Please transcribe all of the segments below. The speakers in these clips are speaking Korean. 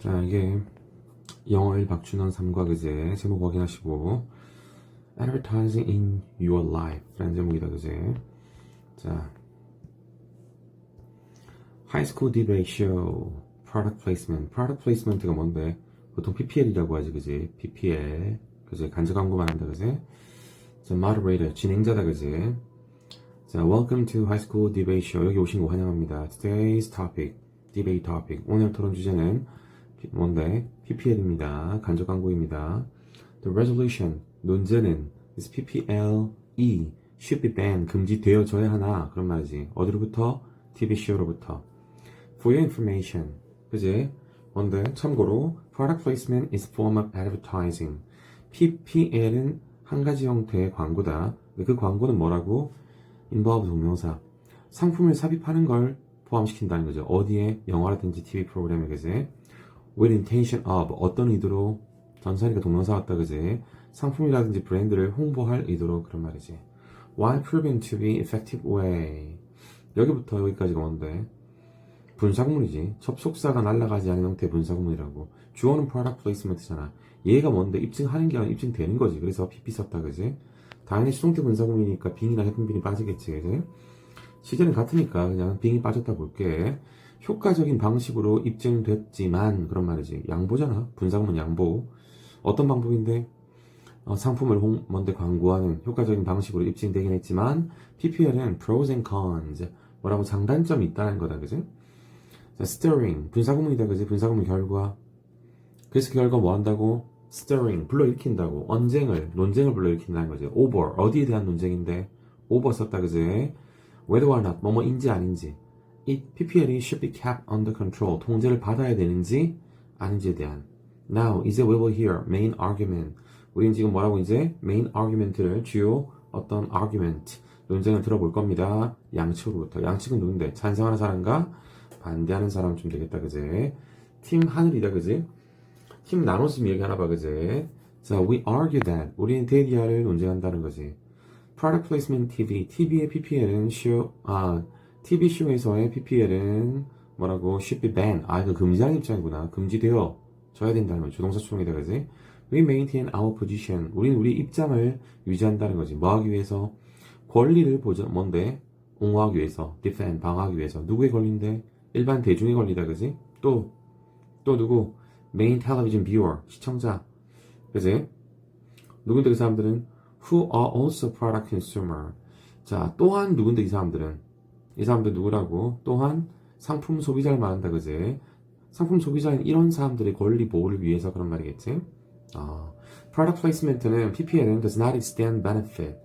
자, 이게 영어 1 박준원 3과 그제 제목 확인하시고 Advertising in Your Life 라는 제목이다 그제 자 High School Debate Show Product Placement Product Placement가 뭔데 보통 PPL이라고 하지 그지 PPL 그지 간접 광고만 한다 그지 자 Moderator 진행자다 그지 자 Welcome to High School Debate Show 여기 오신 거 환영합니다 Today's topic Debate topic 오늘 토론 주제는 뭔데? PPL입니다. 간접 광고입니다. The resolution, 논제는 is PPLE, should be banned, 금지되어져야 하나. 그런 말이지. 어디로부터? TVC로부터. For your information, 그지? 뭔데? 참고로, product placement is form of advertising. PPL은 한 가지 형태의 광고다. 그 광고는 뭐라고? involve 동명사. 상품을 삽입하는 걸 포함시킨다는 거죠. 어디에? 영화라든지 TV 프로그램에 그지? With intention of 어떤 의도로 전사니까 동명사 같다 그지? 상품이라든지 브랜드를 홍보할 의도로 그런 말이지. While proving to be effective way. 여기부터 여기까지가 뭔데? 분사구문이지. 접속사가 날아가지 않은 형태의 분사구문이라고. 주어는 product placement잖아. 얘가 뭔데? 입증하는 게 아니라 입증되는 거지. 그래서 PP 썼다 그지? 당연히 수동태 분사구문이니까 빙이나 해분빈이 빠지겠지 그지? 시제는 같으니까 그냥 빙이 빠졌다 볼게 효과적인 방식으로 입증됐지만 그런 말이지. 양보잖아. 분사구문 양보. 어떤 방법인데? 어, 상품을 홍, 뭔데 광고하는 효과적인 방식으로 입증되긴 했지만 PPL은 pros and cons. 뭐라고 장단점이 있다는 거다 그지? 자, stirring. 분사구문이다 그지? 분사구문 결과. 그래서 그 결과 뭐 한다고? stirring. 불러일으킨다고. 언쟁을 논쟁을 불러일으킨다는 거지. over. 어디에 대한 논쟁인데? over 썼다 그지? whether or not. 뭐뭐인지 아닌지 이 PPL이 should be kept under control. 통제를 받아야 되는지 아닌지에 대한. Now 이제 we will hear main argument. 우리는 지금 뭐라고 이제 main argument를 주요 어떤 argument 논쟁을 들어볼 겁니다. 양측으로부터. 양측은 누군데? 찬성하는 사람과 반대하는 사람 좀 되겠다 그제? 팀 하늘이다 그지 팀 나눠서 얘기하나 봐 그제? 자 we argue that 우리는 데디아를 논쟁한다는 거지. Product placement TV TV의 PPL은 show 아 TV 쇼에서의 PPL은 뭐라고 should be banned. 아, 이거 금지하는 입장이구나. 금지되어 져야 된다는 거지. 조동사 수동이다, 그지? We maintain our position. 우리는 우리 입장을 유지한다는 거지. 뭐 하기 위해서? 권리를 보죠. 뭔데? 옹호하기 위해서. defend, 방어하기 위해서. 누구의 권리인데? 일반 대중의 권리다, 그지? 또, 또 누구? main television viewer. 시청자. 그지? 누군데 그 사람들은? who are also product consumer. 자, 또한 누군데 이 사람들은? 이 사람들 누구라고? 또한 상품 소비자를 말한다 그지? 상품 소비자인 이런 사람들의 권리 보호를 위해서 그런 말이겠지? 아, product placement는 PPL은 does not extend benefit.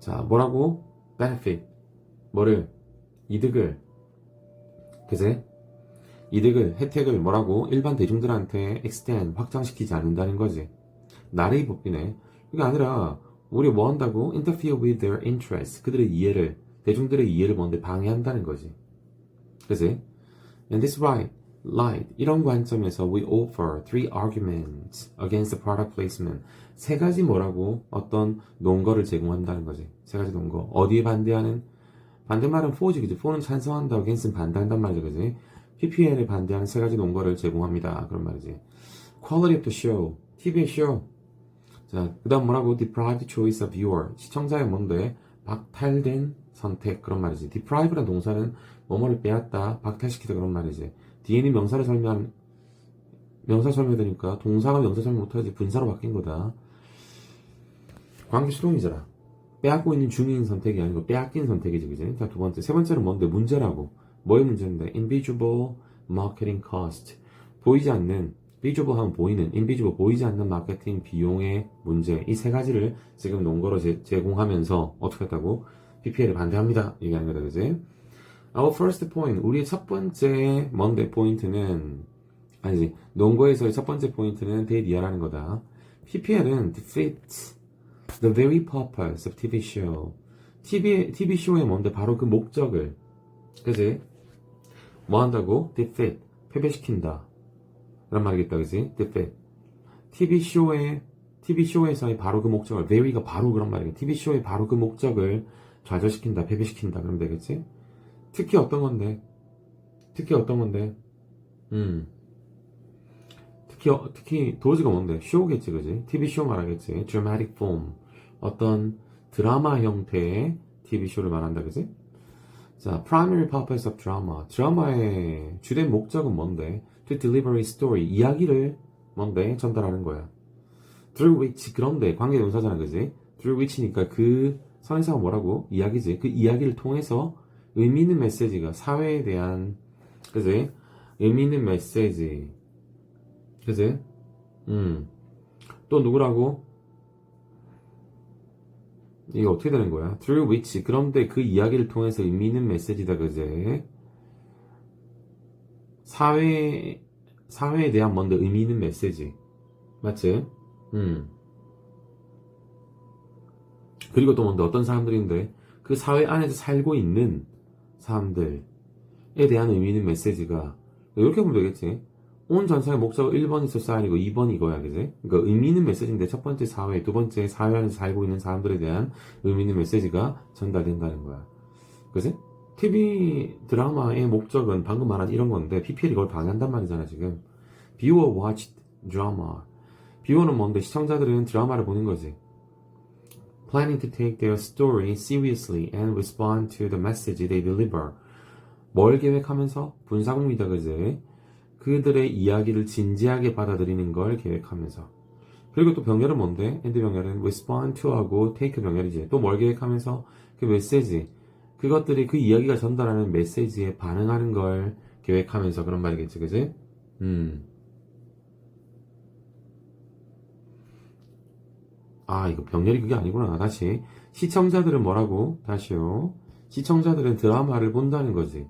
자, 뭐라고? benefit. 뭐를? 이득을. 그지? 이득을, 혜택을 뭐라고? 일반 대중들한테 extend, 확장시키지 않는다는 거지. 나의 법이네. 그게 아니라, 우리 뭐 한다고? interfere with their interests. 그들의 이해를, 대중들의 이해를 뭔데 방해한다는 거지. 그지? And this right, light, 이런 관점에서 we offer three arguments against the product placement. 세 가지 뭐라고 어떤 논거를 제공한다는 거지. 세 가지 논거. 어디에 반대하는? 반대말은 for지, 그지? for는 찬성한다, against는 반대한단 말이지, 그지? PPL에 반대하는 세 가지 논거를 제공합니다. 그런 말이지. quality of the show, TV의 쇼. 자, 그 다음 뭐라고? deprived choice of viewer. 시청자의 뭔데? 박탈된 선택 그런 말이지. deprive란 동사는 뭐뭐를 빼앗다, 박탈시키다 그런 말이지. 뒤에는 명사를 설명 명사 설명되니까 동사가 명사 설명 못하지 분사로 바뀐 거다. 관계 수동이잖아. 빼앗고 있는 중인 선택이 아니고 빼앗긴 선택이지, 그지? 자, 두 번째. 세 번째는 뭔데? 문제라고. 뭐의 문제인데? invisible marketing cost. 보이지 않는, visible 하면 보이는, invisible 보이지 않는 마케팅 비용의 문제. 이 세 가지를 지금 논거로 제, 제공하면서 어떻게 했다고? PPL에 반대합니다. 얘기하는 거다, 그지? Our first point, 우리의 첫 번째 뭔데 포인트는 아니지 논거에서의 첫 번째 포인트는 대리아라는 거다. PPL은 defeats the very purpose of TV show. TV TV 쇼의 뭔데 바로 그 목적을 그지? 뭐 한다고? defeat 패배시킨다. 그런 말이겠다, 그지? defeat TV 쇼의 TV 쇼에서의 바로 그 목적을 very가 바로 그런 말이겠 TV 쇼의 바로 그 목적을 좌절시킨다, 패배시킨다, 그러면 되겠지? 특히 어떤 건데? 특히 어떤 건데? 음. 특히 어- 특히 도지가 뭔데? 쇼겠지, 그지? TV 쇼 말하겠지. dramatic form 어떤 드라마 형태의 TV 쇼를 말한다, 그지? 자, primary purpose of drama. 드라마의 주된 목적은 뭔데? To deliver a story. 이야기를 뭔데? 전달하는 거야. through which 그런데 관계 동사잖아, 그지? through which니까 그 선에서 뭐라고? 이야기지. 그 이야기를 통해서 의미 있는 메시지가 사회에 대한 그지? 의미 있는 메시지. 그지? 음. 또 누구라고? 이게 어떻게 되는 거야? through which 그런데 그 이야기를 통해서 의미 있는 메시지다 그제 사회 사회에 대한 뭔데 의미 있는 메시지 맞지? 음 그리고 또 뭔데 어떤 사람들인데 그 사회 안에서 살고 있는 사람들에 대한 의미 있는 메시지가 이렇게 보면 되겠지 온 전체의 목적은 1번이 소사이고 2번 이거야, 그지? 그러니까 의미 있는 메시지인데 첫 번째 사회, 두 번째 사회 안에서 살고 있는 사람들에 대한 의미 있는 메시지가 전달된다는 거야. 그지? TV 드라마의 목적은 방금 말한 이런 건데 PPL이 그걸 방해한단 말이잖아, 지금. Viewer watched drama. 뷰어는 뭔데 시청자들은 드라마를 보는 거지. Planning to take their story seriously and respond to the message they deliver. 뭘 계획하면서? 분사공이다, 그지? 그들의 이야기를 진지하게 받아들이는 걸 계획하면서 그리고 또 병렬은 뭔데? 엔드 병렬은 respond to하고 take 병렬이지 또 뭘 계획하면서 그 메시지 그것들이 그 이야기가 전달하는 메시지에 반응하는 걸 계획하면서 그런 말이겠지 그지? 음. 아 이거 병렬이 그게 아니구나 다시 시청자들은 뭐라고? 다시요 시청자들은 드라마를 본다는 거지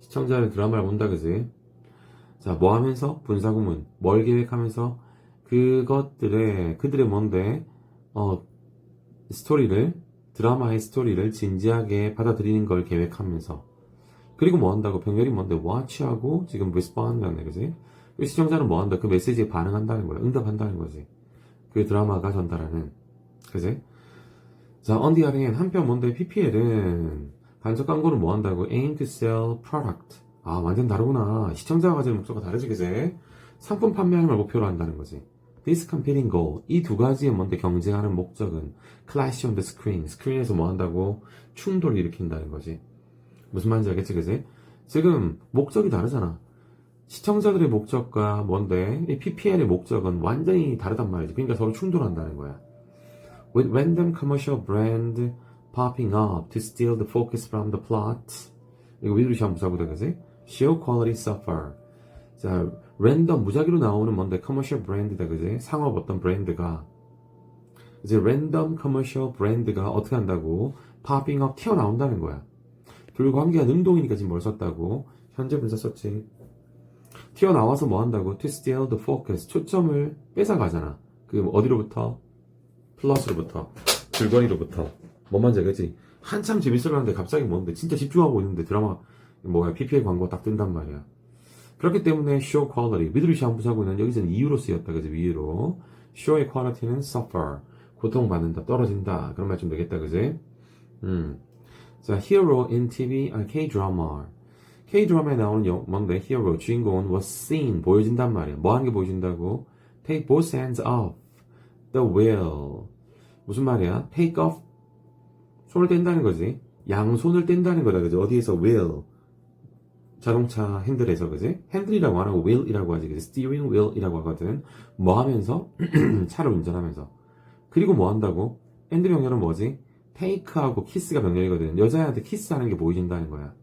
시청자는 드라마를 본다 그지? 자, 뭐 하면서? 분사구문. 뭘 계획하면서? 그것들의, 그들의 뭔데, 어, 스토리를, 드라마의 스토리를 진지하게 받아들이는 걸 계획하면서. 그리고 뭐 한다고? 병렬이 뭔데? watch하고 지금 respond 한다네, 그지? 그 시청자는 뭐 한다? 그 메시지에 반응한다는 거야. 응답한다는 거지. 그 드라마가 전달하는. 그지? 자, on the other hand, 한편 뭔데? PPL은 간접 광고는 뭐 한다고? aim to sell product. 아, 완전 다르구나. 시청자가 가지는 목적과 다르지, 그제? 상품 판매하는 걸 목표로 한다는 거지. Competing goal. 이두 가지의 뭔데 경쟁하는 목적은 on the screen. 스크린에서 뭐 한다고? 충돌을 일으킨다는 거지. 무슨 말인지 알겠지, 그제? 지금 목적이 다르잖아. 시청자들의 목적과 뭔데, 이 PPL의 목적은 완전히 다르단 말이지. 그러니까 서로 충돌한다는 거야. With random commercial brand popping up to steal the focus from the plot. 이거 위드리시 한번 보자보자, 그지? Show quality suffer. 자, 랜덤, 무작위로 나오는 뭔데, 커머셜 브랜드다, 그지? 상업 어떤 브랜드가. 이제 랜덤 커머셜 브랜드가 어떻게 한다고? popping up 튀어나온다는 거야. 둘 관계가 능동이니까 지금 뭘 썼다고? 현재 분사 썼지. 튀어나와서 뭐 한다고? To steal the focus. 초점을 뺏어가잖아. 그 어디로부터? 플러스로부터. 줄거리로부터. 뭔 말인지 알겠지? 한참 재밌으려는데 갑자기 뭔데? 진짜 집중하고 있는데 드라마, 뭐야, PPL 광고 딱 뜬단 말이야. 그렇기 때문에 show quality. 미드리시 안 부사고는 여기서는 이유로 쓰였다. 그지? 이유로. show의 quality는 suffer. 고통받는다. 떨어진다. 그런 말 좀 되겠다. 그지? 음. 자, hero in TV, 아, K-drama. K-드라마에 나오는 영, 뭔데? hero, 주인공은 was seen. 보여진단 말이야. 뭐 하는 게 보여진다고? take both hands off the wheel. 무슨 말이야? take off. 손을 뗀다는 거지. 양손을 뗀다는 거다. 그지? 어디에서 wheel. 자동차 핸들에서 그지? 핸들이라고 안 하고 wheel이라고 하지 그지? steering wheel이라고 하거든 뭐 하면서? 차를 운전하면서 그리고 뭐 한다고? 엔드 병렬은 뭐지? take하고 kiss가 병렬이거든 여자애한테 키스하는 게 보여진다는 거야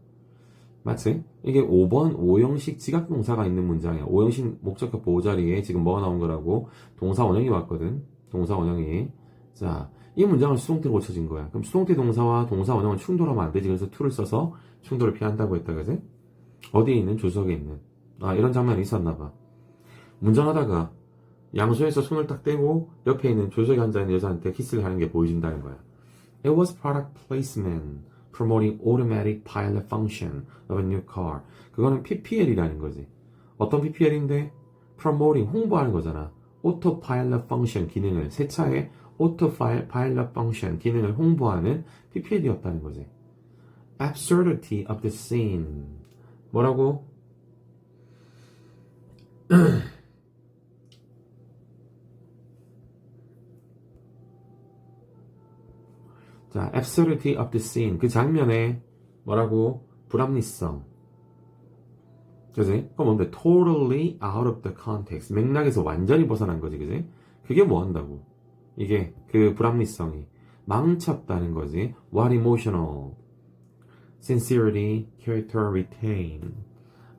맞지? 이게 5번 5형식 지각동사가 있는 문장이야 5형식 목적격 보호자리에 지금 뭐가 나온 거라고? 동사 원형이 왔거든 동사 원형이 자, 이 문장은 수동태로 고쳐진 거야 그럼 수동태 동사와 동사 원형은 충돌하면 안 되지 그래서 to를 써서 충돌을 피한다고 했다 그지? 어디에 있는 조석에 있는 아 이런 장면이 있었나봐 운전하다가 양손에서 손을 딱 떼고 옆에 있는 조석에 앉아있는 여자한테 키스를 하는 게 보여진다는 거야 It was product placement promoting automatic pilot function of a new car 그거는 PPL이라는 거지 어떤 PPL인데 promoting 홍보하는 거잖아 autopilot function 기능을 새 차의 autopilot function 기능을 홍보하는 PPL이었다는 거지 absurdity of the scene 뭐라고? 자, absurdity of the scene. 그 장면에 뭐라고? 불합리성. 그지? 그건 뭔데? totally out of the context. 맥락에서 완전히 벗어난 거지, 그지? 그게 뭐 한다고? 이게 그 불합리성이 망쳤다는 거지. what emotional. Sincerity character retain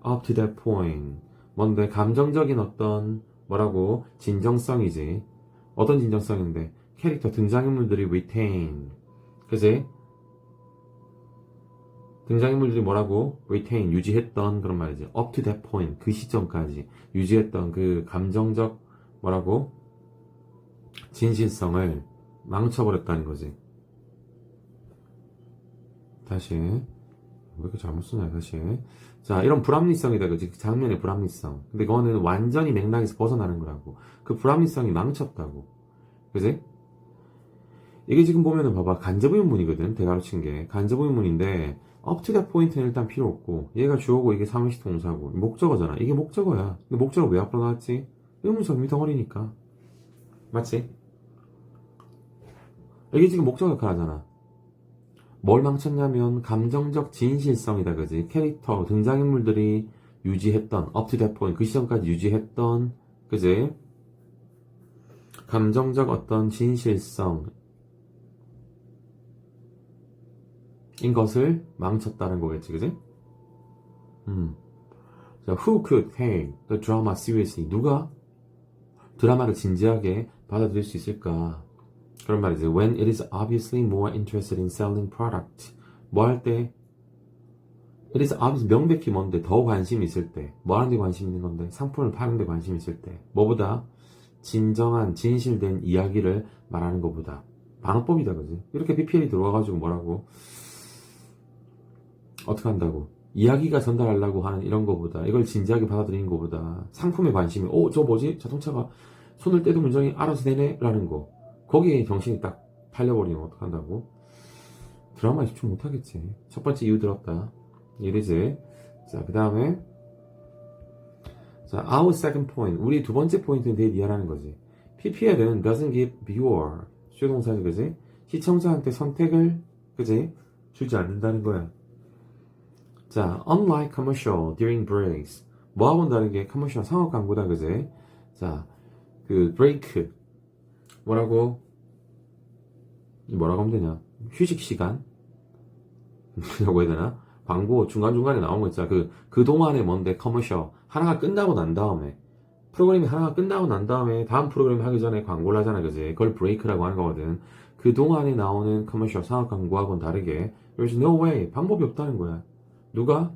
up to that point. 뭔데? 감정적인 어떤 뭐라고? 진정성이지. 어떤 진정성인데? 캐릭터 등장인물들이 retain. 그지? 등장인물들이 뭐라고? retain, 유지했던 그런 말이지. up to that point, 그 시점까지 유지했던 그 감정적 뭐라고? 진실성을 망쳐버렸다는 거지. 다시. 왜 이렇게 잘못 쓰냐, 다시. 자, 이런 불합리성이다, 그지? 그 장면의 불합리성. 근데 그거는 완전히 맥락에서 벗어나는 거라고. 그 불합리성이 망쳤다고. 그지? 이게 지금 보면은 봐봐. 간접의문문이거든. 대가로 친 게. to that point는 일단 필요 없고, 얘가 주어고 이게 사무식 동사고, 목적어잖아. 이게 목적어야. 근데 목적어 왜 앞으로 나왔지? 의문사미 덩어리니까. 맞지? 이게 지금 목적 역할 하잖아. 뭘 망쳤냐면, 감정적 진실성이다, 그지? 캐릭터, 등장인물들이 유지했던, that point, 그 시점까지 유지했던, 그지? 감정적 어떤 진실성, 인 것을 망쳤다는 거겠지, 그지? 음. 자, who could take the drama seriously? 누가 드라마를 진지하게 받아들일 수 있을까? 그런 말이지. When it is obviously more interested in selling product. 뭐 할 때? It is obvious, 명백히 뭔데 더 관심이 있을 때. 뭐 하는 데 관심 있는 건데? 상품을 파는 데 관심 있을 때. 뭐보다? 진정한, 진실된 이야기를 말하는 것보다. 반어법이다, 그지? 이렇게 PPL이 들어와가지고 뭐라고? 어떻게 한다고? 이야기가 전달하려고 하는 이런 거보다 이걸 진지하게 받아들이는 거보다 상품에 관심이 어저 뭐지 자동차가 손을 떼도 문정이 알아서 되네 라는 거 거기에 정신이 딱 팔려버리면 어떡한다고? 드라마에 집중 못하겠지. 첫 번째 이유 들었다. 이리지 자그 다음에. 자 our second point. 우리 두 번째 포인트는 되게 리얼하는 거지. PPL은 doesn't give viewer 수요동사지 그지? 시청자한테 선택을 그지? 주지 않는다는 거야. 자, unlike commercial during breaks. 뭐하고는 다르게 commercial 상업 광고다, 그제? 자, 그 break. 뭐라고? 뭐라고 하면 되냐? 휴식 시간? 라고 해야 되나? 광고 중간중간에 나온 거 있잖아. 그, 그동안에 뭔데, commercial. 하나가 끝나고 난 다음에. 프로그램이 하나가 끝나고 난 다음에 다음 프로그램 하기 전에 광고를 하잖아, 그지? 그걸 break라고 하는 거거든. 그동안에 나오는 commercial 상업 광고하고는 다르게, there's no way. 방법이 없다는 거야. 누가?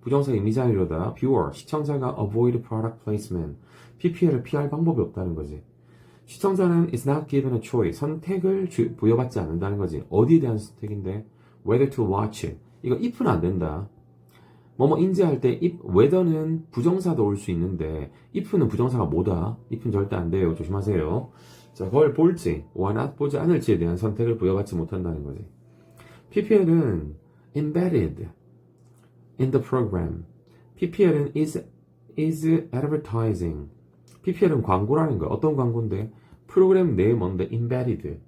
부정사 이미자이로다 viewer, 시청자가 avoid product placement, PPL을 피할 방법이 없다는 거지. 시청자는 is not given a choice, 선택을 주- 부여받지 않는다는 거지. 어디에 대한 선택인데? whether to watch. 이거 if는 안 된다. 뭐뭐 인지할 때 if, whether는 부정사도 올 수 있는데 if는 부정사가 뭐다? if는 절대 안 돼요. 조심하세요. 자, 그걸 볼지, why not 보지 않을지에 대한 선택을 부여받지 못한다는 거지. PPL은 embedded in the program. PPL은 is, is advertising. PPL은 광고라는 거야. 어떤 광고인데? 프로그램 내에 뭔데? embedded.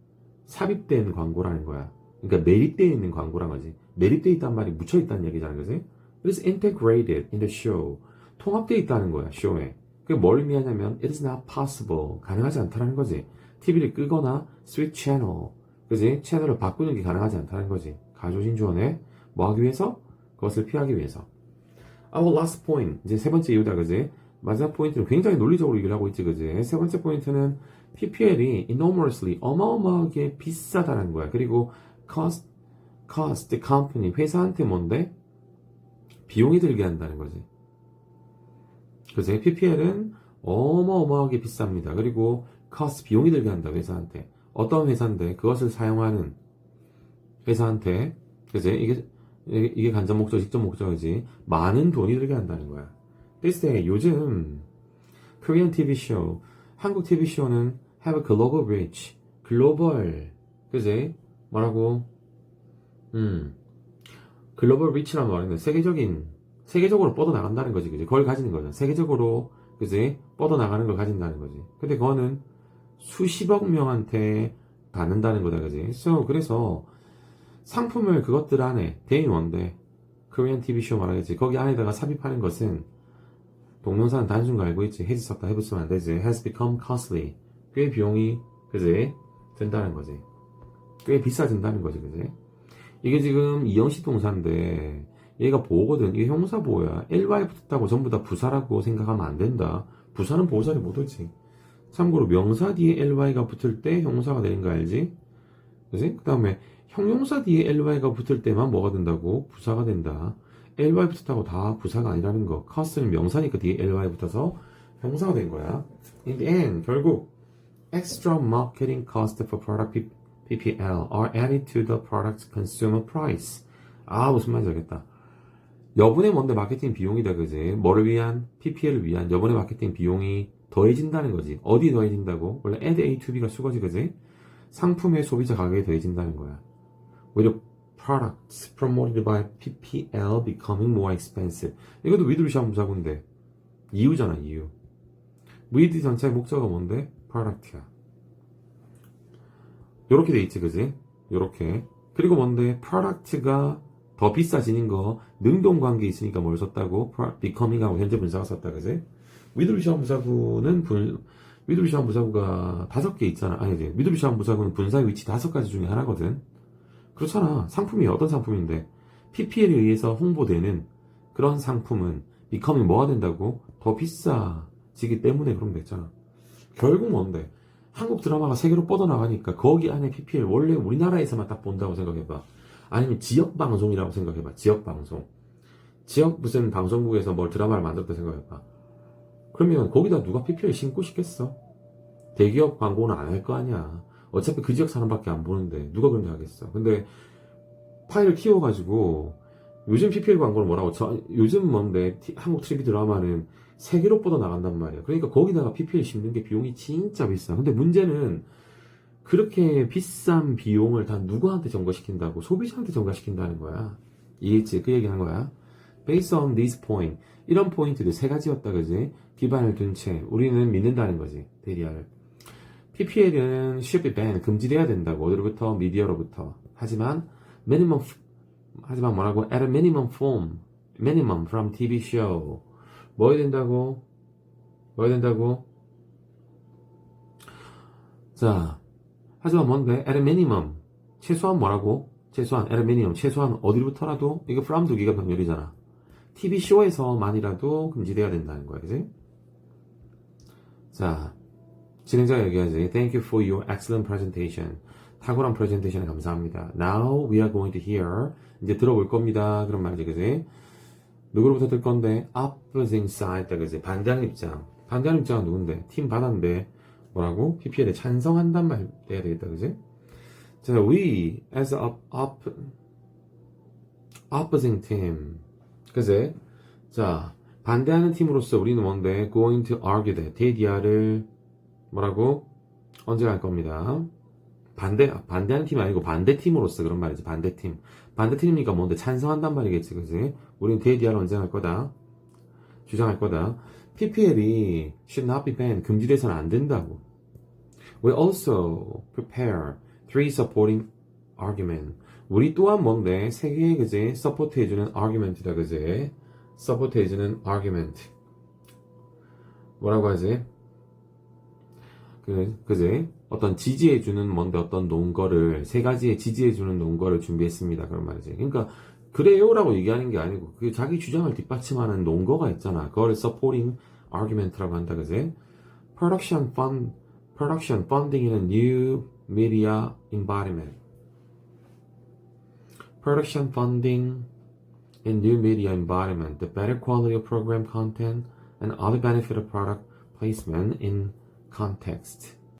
삽입된 광고라는 거야. 그러니까 매립되어 있는 광고란 거지. 매립되어 있단 말이 묻혀 있다는 얘기잖아. 그지? It is integrated in the show. 통합되어 있다는 거야. 쇼에. 그게 뭘 의미하냐면 it is not possible. 가능하지 않다는 거지. TV를 끄거나 switch channel. 그지? 채널을 바꾸는 게 가능하지 않다는 거지. 가조진주원에 뭐 하기 위해서? 그것을 피하기 위해서. Our last point. 이제 세 번째 이유다, 그지? 마지막 포인트는 굉장히 논리적으로 얘기를 하고 있지, 그지? 세 번째 포인트는 PPL이 enormously, 어마어마하게 비싸다는 거야. 그리고 cost, cost the company, 회사한테 뭔데? 비용이 들게 한다는 거지. 그지? PPL은 어마어마하게 비쌉니다. 그리고 cost, 비용이 들게 한다, 회사한테. 어떤 회사인데 그것을 사용하는 회사한테, 그지? 이게 이게, 간접 목적, 직접 목적이지. 많은 돈이 들게 한다는 거야. 글쎄, 요즘 Korean TV show, 한국 TV show는 have a global reach, 글로벌, 그지? 뭐라고? 음, 글로벌 리치란 말은 세계적인, 세계적으로 뻗어 나간다는 거지, 그지? 그걸 가지는 거잖아. 세계적으로, 그지? 뻗어 나가는 걸 가진다는 거지. 근데 그거는 수십억 명한테 닿는다는 거다, 그지? So, 그래서 상품을 그것들 안에 대인 원데 코리안 TV 쇼 말하겠지. 거기 안에다가 삽입하는 것은 동명사는 단순 거 알고 있지. 해지 썼다 해봤으면 안 되지. has become costly. 꽤 비용이 그지 든다는 거지. 꽤 비싸진다는 거지, 그지? 이게 지금 이형식 동사인데 얘가 보거든. 이게 형사 보호야. ly 붙었다고 전부 다 부사라고 생각하면 안 된다. 부사는 보호자리 못 오지. 참고로 명사 뒤에 ly가 붙을 때 형사가 되는 거 알지? 그지? 그 다음에 형용사 뒤에 ly가 붙을 때만 뭐가 된다고? 부사가 된다. Ly 붙었다고 다 부사가 아니라는 거. cost는 명사니까 뒤에 ly 붙어서 형사가 된 거야. In the end, 결국 extra marketing cost for product PPL are added to the product's consumer price. 아, 무슨 말인지 알겠다. 여분의 뭔데 마케팅 비용이다, 그지? 뭐를 위한? PPL을 위한 여분의 마케팅 비용이 더해진다는 거지. 어디 더해진다고? 원래 add A to B가 수거지, 그지? 상품의 소비자 가격에 더해진다는 거야. the products promoted by PPL becoming more expensive. 이것도 with 시 부사구인데 이유잖아, 이유. with 전체의 목적어가 뭔데? product야. 요렇게 돼 있지, 그지? 요렇게. 그리고 뭔데? product가 더 비싸지는 거, 능동관계 있으니까 뭘 썼다고? becoming하고 현재 분사가 썼다, 그지? with 시 부사구는 분, 시 부사구가 다섯 개 있잖아. 아니지. 시 부사구는 분사의 위치 다섯 가지 중에 하나거든. 그렇잖아. 상품이 어떤 상품인데 PPL에 의해서 홍보되는 그런 상품은 becoming 뭐가 된다고? 더 비싸지기 때문에 그런 됐잖아. 결국 뭔데? 한국 드라마가 세계로 뻗어나가니까 거기 안에 PPL 원래 우리나라에서만 딱 본다고 생각해봐. 아니면 지역 방송이라고 생각해봐. 지역 방송. 지역 무슨 방송국에서 뭘 드라마를 만들었다 생각해봐. 그러면 거기다 누가 PPL 신고 싶겠어? 대기업 광고는 안 할 거 아니야. 어차피 그 지역 사람밖에 안 보는데 누가 그런 데 하겠어. 근데 파일을 키워가지고 요즘 PPL 광고는 뭐라고 저 요즘 뭔데 티- 한국 TV 드라마는 세계로 뻗어 나간단 말이야. 그러니까 거기다가 PPL 심는 게 비용이 진짜 비싸. 근데 문제는 그렇게 비싼 비용을 다 누구한테 전가시킨다고 소비자한테 전가시킨다는 거야. 이해했지? 그 얘기하는 거야. Based on this point 이런 포인트들 세 가지였다 그지? 기반을 둔 채 우리는 믿는다는 거지 데리아를. PPL은 should be banned 금지돼야 된다고 어디로부터 미디어로부터. 하지만 minimum 하지만 뭐라고? At a minimum form minimum from TV show. 뭐 해야 된다고? 뭐 해야 된다고? 자 하지만 뭔데? At a minimum. 최소한 뭐라고? 최소한 at a minimum. 최소한 어디로부터라도? 이거 from 두 개가 병렬이잖아. TV 쇼에서만이라도 금지돼야 된다는 거야 그지? 자 진행자가 얘기하지. Thank you for your excellent presentation. 탁월한 프레젠테이션 감사합니다. Now we are going to hear. 이제 들어볼 겁니다. 그런 말이지, 그지? 누구로부터 들 건데? Opposing side, 그지? 반대하는 입장. 반대하는 입장은 누군데? 팀 받았는데, 뭐라고? PPL에 찬성한단 말 해야 되겠다, 그지? 자, we, as a op, opposing team. 그지? 자, 반대하는 팀으로서 우리는 뭔데? Going to argue that. 대디아를 뭐라고? 언제 갈 겁니다. 반대, 반대하는 팀이 아니고 반대팀으로서 그런 말이지, 반대팀. 반대팀이니까 뭔데, 찬성한단 말이겠지, 그지? 우리는 데이디아를 언제 갈 거다? 주장할 거다. PPL이 should not be banned, 금지돼서는 안 된다고. We also prepare three supporting argument. 우리 또한 뭔데, 세 개의 그지? 서포트 해주는 argument이다, 그지? 서포트 해주는 argument. 뭐라고 하지? 그, 그지? 어떤 지지해주는 뭔데 어떤 논거를, 세 가지의 지지해주는 논거를 준비했습니다. 그런 말이지. 그러니까, 그래요라고 얘기하는 게 아니고, 그 자기 주장을 뒷받침하는 논거가 있잖아. 그걸 supporting argument라고 한다. 그지? production fund, production funding이는 new media environment. production funding in new media environment, the better quality of program content, and other benefit of product placement in context.